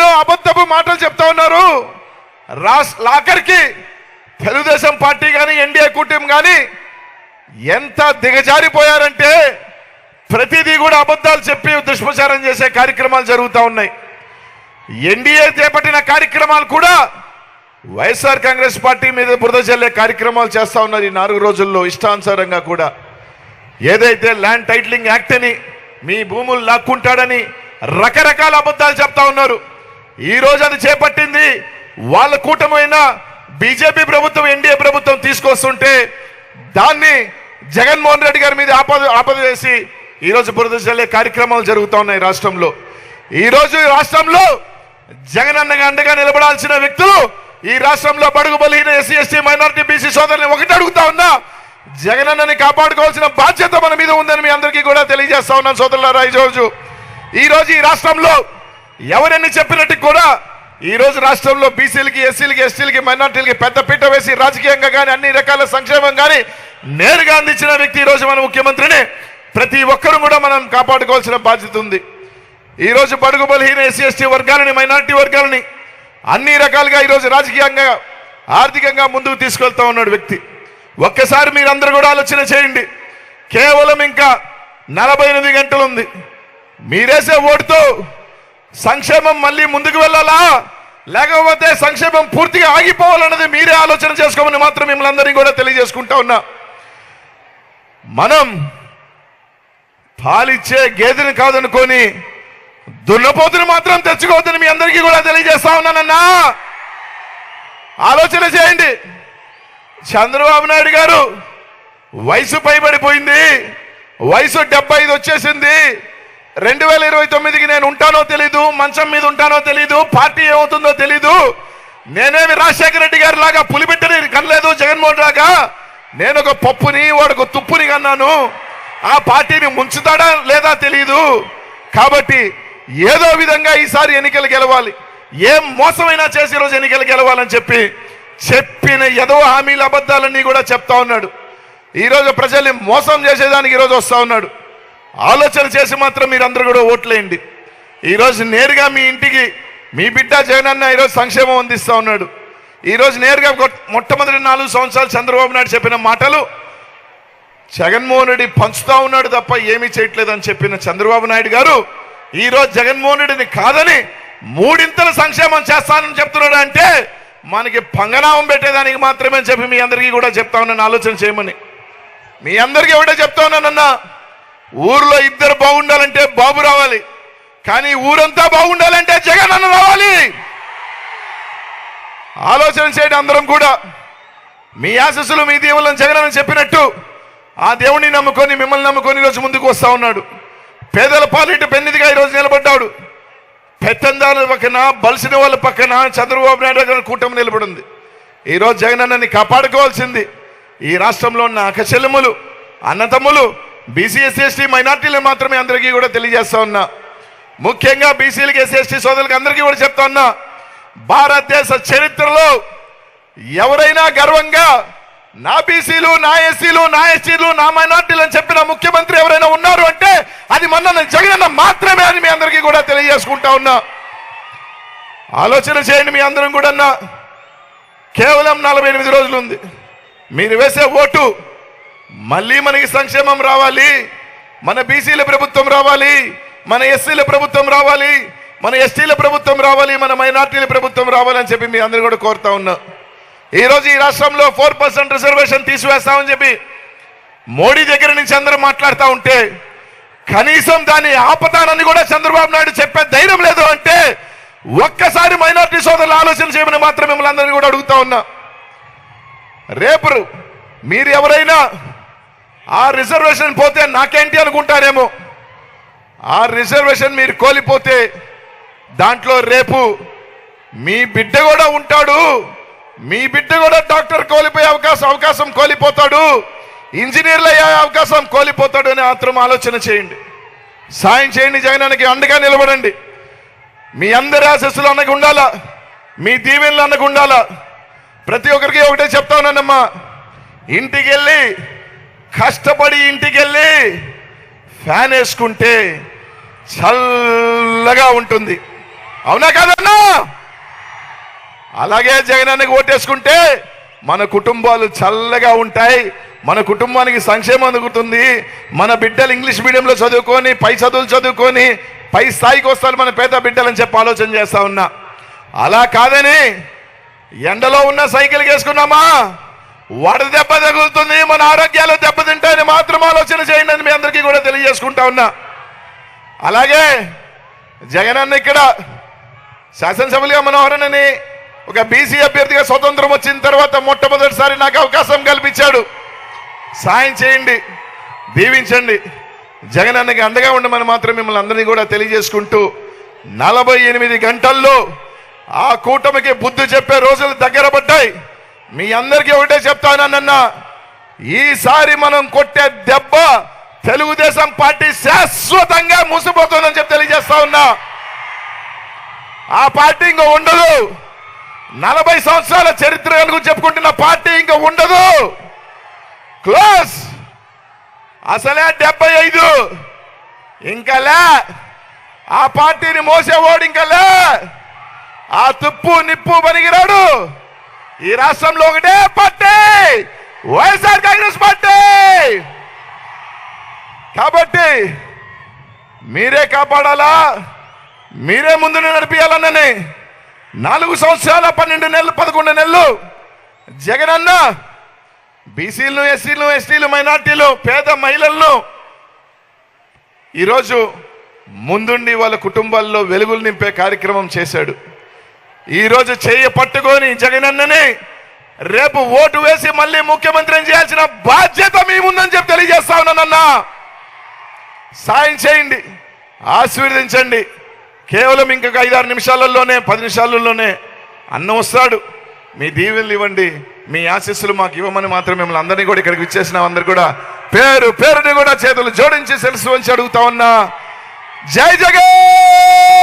ఎన్నో అబద్ధపు మాటలు చెప్తా ఉన్నారు. రాస్ లాకర్కి తెలుగుదేశం పార్టీ కానీ ఎన్డీఏ కూటమి కానీ ఎంత దిగజారిపోయారంటే ప్రతిదీ కూడా అబద్ధాలు చెప్పి దుష్ప్రచారం చేసే కార్యక్రమాలు జరుగుతూ ఉన్నాయి. ఎన్డీఏ చేపట్టిన కార్యక్రమాలు కూడా వైఎస్ఆర్ కాంగ్రెస్ పార్టీ మీద బురద జల్లే కార్యక్రమాలు చేస్తా ఉన్నారు ఈ నాలుగు రోజుల్లో ఇష్టానుసారంగా కూడా. ఏదైతే ల్యాండ్ టైటిలింగ్ యాక్ట్ అని మీ భూములు లాక్కుంటాడని రకరకాల అబద్ధాలు చెప్తా ఉన్నారు. ఈ రోజు అది చేపట్టింది. వాళ్ళ కూటమైన బీజేపీ ప్రభుత్వం ఎన్డీఏ ప్రభుత్వం తీసుకొస్తుంటే దాన్ని జగన్మోహన్ రెడ్డి గారి మీద ఆపద ఆపద వేసి ఈరోజు రోజు బురద కార్యక్రమాలు జరుగుతూ ఉన్నాయి రాష్ట్రంలో. ఈరోజు ఈ రాష్ట్రంలో జగనన్నగా అండగా నిలబడాల్సిన వ్యక్తులు ఈ రాష్ట్రంలో బడుగు బలహీన ఎస్సీ ఎస్టీ మైనార్టీ బీసీ సోదరుని ఒకటి అడుగుతా ఉన్నా జగనన్నని కాపాడుకోవాల్సిన బాధ్యత మన మీద ఉందని మీ అందరికీ కూడా తెలియజేస్తా ఉన్నాను సోదరులారా. ఈరోజు రోజు ఈ రాష్ట్రంలో ఎవరెన్ని చెప్పినట్టు కూడా ఈ రోజు రాష్ట్రంలో బీసీలకి ఎస్సీలకి ఎస్టీలకి మైనార్టీలకి పెద్ద పీట వేసి రాజకీయంగా కానీ అన్ని రకాల సంక్షేమం కానీ నేరుగా అందించిన వ్యక్తి ఈరోజు మన ముఖ్యమంత్రిని ప్రతి ఒక్కరూ కూడా మనం కాపాడుకోవాల్సిన బాధ్యత ఉంది. ఈరోజు బడుగు బలహీన ఎస్సీ ఎస్టీ వర్గాలని మైనార్టీ వర్గాలని అన్ని రకాలుగా ఈరోజు రాజకీయంగా ఆర్థికంగా ముందుకు తీసుకెళ్తా ఉన్నాడు వ్యక్తి. ఒక్కసారి మీరందరూ కూడా ఆలోచన చేయండి. కేవలం ఇంకా నలభై ఎనిమిది గంటలు ఉంది. మీరేసే ఓటుతో సంక్షేమం మళ్ళీ ముందుకు వెళ్ళాలా? లేకపోతే సంక్షేమం పూర్తిగా ఆగిపోవాలన్నది మీరే ఆలోచన చేసుకోమని మాత్రం మిమ్మల్ని అందరినీ కూడా తెలియజేసుకుంటా ఉన్నా. మనం పాలిచ్చే గేదెని కాదనుకొని దున్నపోతుని మాత్రం తెచ్చుకోవద్దని మీ అందరికీ కూడా తెలియజేస్తా ఉన్నానన్నా ఆలోచన చేయండి. చంద్రబాబు నాయుడు గారు వయసు పైబడిపోయింది. వయసు డెబ్బై ఐదు వచ్చేసింది. రెండు వేల ఇరవై తొమ్మిదికి నేను ఉంటానో తెలీదు మంచం మీద ఉంటానో తెలీదు పార్టీ ఏమవుతుందో తెలీదు. నేనేమి రాజశేఖర రెడ్డి గారి లాగా పులిబిట్టని కనలేదు జగన్మోహన్ లాగా. నేను ఒక పప్పుని వాడు ఒక తుప్పుని కన్నాను. ఆ పార్టీని ముంచుతాడా లేదా తెలీదు. కాబట్టి ఏదో విధంగా ఈసారి ఎన్నికలు గెలవాలి. ఏం మోసమైనా చేసి ఈరోజు ఎన్నికలు గెలవాలని చెప్పి చెప్పిన ఏదో హామీల అబద్ధాలన్నీ కూడా చెప్తా ఉన్నాడు. ఈరోజు ప్రజల్ని మోసం చేసేదానికి ఈరోజు వస్తా ఉన్నాడు. ఆలోచన చేసి మాత్రం మీరందరూ కూడా ఓట్లేయండి. ఈరోజు నేరుగా మీ ఇంటికి మీ బిడ్డ జగనన్న ఈరోజు సంక్షేమం అందిస్తూ ఉన్నాడు. ఈరోజు నేరుగా మొట్టమొదటి నాలుగు సంవత్సరాలు చంద్రబాబు నాయుడు చెప్పిన మాటలు జగన్మోహన్ రెడ్డి పంచుతా ఉన్నాడు తప్ప ఏమీ చేయట్లేదని చెప్పిన చంద్రబాబు నాయుడు గారు ఈరోజు జగన్మోహన్ రెడ్డిని కాదని మూడింతల సంక్షేమం చేస్తానని చెప్తున్నాడు అంటే మనకి పంగనామం పెట్టేదానికి మాత్రమే చెప్పి మీ అందరికీ కూడా చెప్తా ఉన్నాను ఆలోచన చేయమని. మీ అందరికీ కూడా చెప్తా ఉన్నానన్నా ఊర్లో ఇద్దరు బాగుండాలంటే బాబు రావాలి. కానీ ఊరంతా బాగుండాలంటే జగన్ అన్న రావాలి. ఆలోచన చేయండి అందరం కూడా. మీ ఆశస్సులు మీ దేవుళ్ళని జగన్ అని చెప్పినట్టు ఆ దేవుడిని నమ్ముకొని మిమ్మల్ని నమ్ముకొని ఈరోజు ముందుకు వస్తా ఉన్నాడు. పేదల పాలిట పెన్నిదిగా ఈరోజు నిలబడ్డాడు. పెత్తందారుల పక్కన బలిసిన వాళ్ళ పక్కన చంద్రబాబు నాయుడు గారి కూటమి నిలబడింది. ఈరోజు జగనన్నని కాపాడుకోవాల్సింది ఈ రాష్ట్రంలో ఉన్న అక్కచెల్లెములు అన్నతమ్ములు బీసీ ఎస్సీ ఎస్టీ మైనార్టీలు మాత్రమే అందరికీ కూడా తెలియజేస్తా ఉన్నా. ముఖ్యంగా బీసీలకు ఎస్ఎస్టీ సోదరులకు సోదరులకి అందరికీ కూడా చెప్తా ఉన్నా. భారతదేశ చరిత్రలో ఎవరైనా గర్వంగా నా బీసీలు నా ఎస్సీలు నా ఎస్టీలు నా మైనార్టీలు అని చెప్పిన ముఖ్యమంత్రి ఎవరైనా ఉన్నారు అంటే అది మొన్న జగనన్న మాత్రమే అని మీ అందరికీ కూడా తెలియజేసుకుంటా ఉన్నా. ఆలోచన చేయండి మీ అందరం కూడా అన్నా కేవలం నలభై ఎనిమిది రోజులు ఉంది. మీరు వేసే ఓటు మళ్ళీ మనకి సంక్షేమం రావాలి. మన బీసీల ప్రభుత్వం రావాలి. మన ఎస్సీల ప్రభుత్వం రావాలి. మన ఎస్టీల ప్రభుత్వం రావాలి. మన మైనార్టీల ప్రభుత్వం రావాలని చెప్పి మీ అందరూ కూడా కోరుతా ఉన్నా. ఈ రోజు ఈ రాష్ట్రంలో ఫోర్ పర్సెంట్ రిజర్వేషన్ తీసివేస్తామని చెప్పి మోడీ దగ్గర నుంచి అందరూ మాట్లాడుతూ ఉంటే కనీసం దాన్ని ఆపతానని కూడా చంద్రబాబు నాయుడు చెప్పే ధైర్యం లేదు అంటే ఒక్కసారి మైనార్టీ సోదరులు ఆలోచన చేయమని మాత్రం మిమ్మల్ని అందరినీ కూడా అడుగుతా ఉన్నా. రేపు మీరు ఎవరైనా ఆ రిజర్వేషన్ పోతే నాకేంటి అనుకుంటారేమో? ఆ రిజర్వేషన్ మీరు కోల్పోతే దాంట్లో రేపు మీ బిడ్డ కూడా ఉంటాడు. మీ బిడ్డ కూడా డాక్టర్ కోల్పోయే అవకాశం అవకాశం కోల్పోతాడు. ఇంజనీర్లు అయ్యే అవకాశం కోల్పోతాడు అని మాత్రం ఆలోచన చేయండి. సాయం చేయండి జగనానికి అండగా నిలబడండి. మీ అందరి ఆశస్సులు అన్నకు ఉండాలా? మీ దీవెనలు అన్నకు ఉండాలా? ప్రతి ఒక్కరికి ఒకటే చెప్తా ఉన్నానమ్మా. ఇంటికి వెళ్ళి కష్టపడి ఇంటికి వెళ్ళి ఫ్యాన్ వేసుకుంటే చల్లగా ఉంటుంది. అవునా కదన్నా? అలాగే జగనన్నకి ఓటేసుకుంటే మన కుటుంబాలు చల్లగా ఉంటాయి. మన కుటుంబానికి సంక్షేమం అందుకుతుంది మన బిడ్డలు ఇంగ్లీష్ మీడియంలో చదువుకొని పై చదువులు చదువుకొని పై స్థాయికి వస్తారు మన పేద బిడ్డలని చెప్పి ఆలోచన చేస్తా ఉన్నా. అలా కాదని ఎండలో ఉన్న సైకిల్ వేసుకున్నామా? వడ దెబ్బ తగులుతుంది మన ఆరోగ్యాలు దెబ్బతింటాయని మాత్రం ఆలోచన చేయండి అని మీ అందరికీ కూడా తెలియజేసుకుంటా ఉన్నా. అలాగే జగనన్న ఇక్కడ శాసనసభలుగా మనోహరణని ఒక బీసీ అభ్యర్థిగా స్వతంత్రం వచ్చిన తర్వాత మొట్టమొదటిసారి నాకు అవకాశం కల్పించాడు. సాయం చేయండి దీవించండి. జగనన్నకి అండగా ఉండమని మాత్రం మిమ్మల్ని అందరినీ కూడా తెలియజేసుకుంటూ నలభై ఎనిమిది గంటల్లో ఆ కూటమికి బుద్ధి చెప్పే రోజులు దగ్గర పడ్డాయి. మీ అందరికీ ఒకటే చెప్తానన్న ఈసారి మనం కొట్టే దెబ్బ తెలుగుదేశం పార్టీ శాశ్వతంగా మూసిపోతుందని చెప్పి తెలియజేస్తా ఉన్నా. ఆ పార్టీ ఇంకా ఉండదు. నలభై సంవత్సరాల చరిత్ర కనుక చెప్పుకుంటున్న పార్టీ ఇంకా ఉండదు. క్లోజ్. అసలే డెబ్బై ఐదు. ఇంకలే ఆ పార్టీని మోసేవాడు ఇంకలే ఆ తుప్పు నిప్పు పనికిరాడు ఈ రాష్ట్రంలో ఒకటే పార్టీ. వైఎస్ఆర్ కాంగ్రెస్ పార్టీ. కాబట్టి మీరే కాపాడాలా? మీరే ముందు నడిపించాలన్నని నాలుగు సంవత్సరాల పన్నెండు నెలలు పదకొండు నెలలు జగన్ అన్న బీసీలను ఎస్సీలు ఎస్టీలు మైనార్టీలు పేద మహిళలను ఈరోజు ముందుండి వాళ్ళ కుటుంబాల్లో వెలుగులు నింపే కార్యక్రమం చేశాడు. ఈరోజు చెయ్యి పట్టుకొని జగనన్నని రేపు ఓటు వేసి మళ్ళీ ముఖ్యమంత్రిని చేయాల్సిన బాధ్యత మీ ముందని చెప్పి తెలియజేస్తా ఉన్నానన్నా సాయం చేయండి ఆశీర్వదించండి. కేవలం ఇంకొక ఐదారు నిమిషాలలోనే పది నిమిషాలలోనే అన్నం వస్తాడు. మీ దీవెనలు ఇవ్వండి మీ ఆశీస్సులు మాకు ఇవ్వమని మాత్రం మిమ్మల్ని అందరినీ కూడా ఇక్కడికి ఇచ్చేసిన అందరు కూడా పేరు పేరుని కూడా చేతులు జోడించి తెలుసు అని అడుగుతా ఉన్నా. జై జగన్!